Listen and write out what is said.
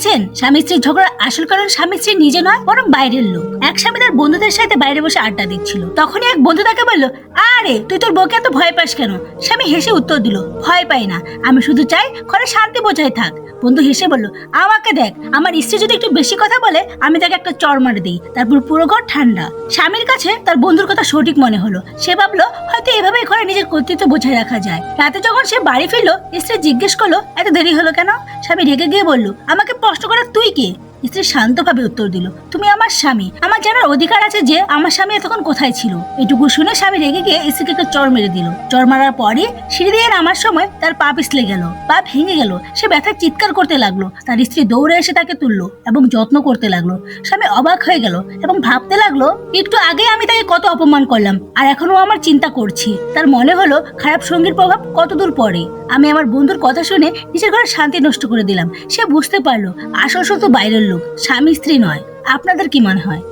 দেখেছেন? স্বামী স্ত্রীর ঝগড়ার আসল কারণ স্বামী স্ত্রী নিজে নয়, বরং বাইরের লোক। এক স্বামী তার বন্ধুদের সাথে বাইরে বসে আড্ডা দিচ্ছিল। তখনই এক বন্ধু তাকে বলল, আরে, তুই তোর বউকে এত ভয় পাস কেন? স্বামী হেসে উত্তর দিল, ভয় পাই না। আমি শুধু চাই ঘরে শান্তি বোঝায় থাক। বন্ধু হেসে বলল, আমাকে দেখ, আমার স্ত্রী যদি একটু বেশি কথা বলে, আমি তাকে একটা চর দিই। তারপর পুরো ঘর ঠান্ডা। স্বামীর কাছে তার বন্ধুর কথা সঠিক মনে হলো। সে ভাবলো, হয়তো এভাবেই ঘরে নিজের কর্তৃত্ব বোঝায় রাখা যায়। রাতে যখন সে বাড়ি ফিরলো, স্ত্রী জিজ্ঞেস করল, এত দেরি হলো কেন? স্বামী রেগে গিয়ে বলল, আমাকে প্রশ্ন করার তুই কে? স্ত্রী শান্তভাবে উত্তর দিল, তুমি আমার স্বামী। আমার জানার অধিকার আছে যে আমার স্বামী এতক্ষণ কোথায় ছিল? এটুকু শুনে স্বামী রেগে গিয়ে স্ত্রীকে একটা চর মেরে দিল। চর মারার পরে সিঁড়ি দিয়ে নামার সময় তার পা পিছলে গেল, পা ভেঙে গেল। সে ব্যথায় চিৎকার করতে লাগল। তার স্ত্রী দৌড়ে এসে তাকে তুললো এবং যত্ন করতে লাগল। স্বামী অবাক হয়ে গেল এবং ভাবতে লাগল, একটু আগে আমি তাকে কত অপমান করলাম, আর এখনও আমার চিন্তা করছি। তার মনে হলো খারাপ সঙ্গীর প্রভাব কতদূর পড়ে। আমি আমার বন্ধুর কথা শুনে নিজের ঘরে শান্তি নষ্ট করে দিলাম। সে বুঝতে পারল, আসল শুধু বাইরের লোক স্বামী স্ত্রী নয়। আপনাদের কি মনে হয়?